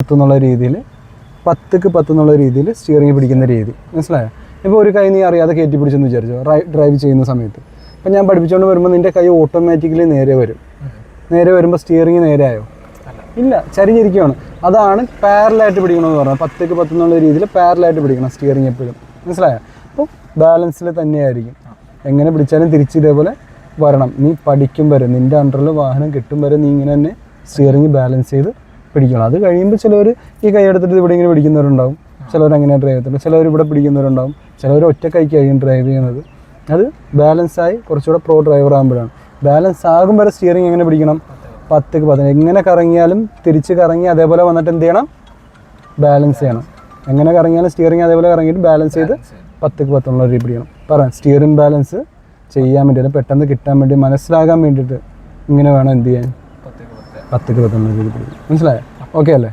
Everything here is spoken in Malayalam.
പത്ത് എന്നുള്ള രീതിയിൽ പത്തുക്ക് പത്ത് എന്നുള്ള രീതിയിൽ സ്റ്റിയറിംഗ് പിടിക്കുന്ന രീതി. മനസ്സിലായോ? ഇപ്പോൾ ഒരു കൈ നീ അറിയാതെ കയറ്റി പിടിച്ചെന്ന് വിചാരിച്ചോ ഡ്രൈവ് ചെയ്യുന്ന സമയത്ത്. അപ്പം ഞാൻ പഠിപ്പിച്ചുകൊണ്ട് വരുമ്പോൾ നിന്റെ കൈ ഓട്ടോമാറ്റിക്കലി നേരെ വരും. നേരെ വരുമ്പോൾ സ്റ്റിയറിംഗ് നേരെ ആയോ ഇല്ല ചരിഞ്ഞിരിക്കുകയാണ് അതാണ് പാരലായിട്ട് പിടിക്കണമെന്ന് പറഞ്ഞാൽ പത്തേക്ക് പത്ത് എന്നുള്ള രീതിയിൽ പാരലായിട്ട് പിടിക്കണം സ്റ്റിയറിംഗ് എപ്പോഴും. മനസ്സിലായോ? അപ്പോൾ ബാലൻസിൽ തന്നെയായിരിക്കും. എങ്ങനെ പിടിച്ചാലും തിരിച്ച് ഇതേപോലെ വരണം. നീ പഠിക്കും വരെ നിന്റെ അണ്ടറിൽ വാഹനം കിട്ടും വരെ നീ ഇങ്ങനെ തന്നെ സ്റ്റിയറിംഗ് ബാലൻസ് ചെയ്ത് പിടിക്കണം. അത് കഴിയുമ്പോൾ ചിലവർ ഈ കൈ എടുത്തിട്ട് ഇവിടെ ഇങ്ങനെ പിടിക്കുന്നവരുണ്ടാവും. ചിലവർ അങ്ങനെ ഡ്രൈവ് ചെയ്തിട്ടുണ്ട് ചിലവർ ഇവിടെ പിടിക്കുന്നവരുണ്ടാവും. ചിലവർ ഒറ്റ കൈക്കായിരിക്കും ഡ്രൈവ് ചെയ്യുന്നത്. അത് ബാലൻസായി കുറച്ചുകൂടെ പ്രോ ഡ്രൈവർ ആകുമ്പോഴാണ്. ബാലൻസ് ആകും വരെ സ്റ്റിയറിംഗ് എങ്ങനെ പിടിക്കണം? പത്തക്ക് പതിനഞ്ച്. എങ്ങനെ കറങ്ങിയാലും തിരിച്ച് കറങ്ങി അതേപോലെ വന്നിട്ട് എന്ത് ചെയ്യണം? ബാലൻസ് ചെയ്യണം. എങ്ങനെ കറങ്ങിയാലും സ്റ്റിയറിംഗ് അതേപോലെ കറങ്ങിയിട്ട് ബാലൻസ് ചെയ്ത് പത്തക്ക് പത്തുള്ള രീതി പിടിക്കണം. പറയാം സ്റ്റിയറിംഗ് ബാലൻസ് ചെയ്യാൻ വേണ്ടി പെട്ടെന്ന് കിട്ടാൻ വേണ്ടി മനസ്സിലാകാൻ വേണ്ടിയിട്ട് ഇങ്ങനെ വേണം എന്ത് ചെയ്യാൻ? രീതി പിടിക്കണം മനസ്സിലായോ? ഓക്കെ അല്ലേ?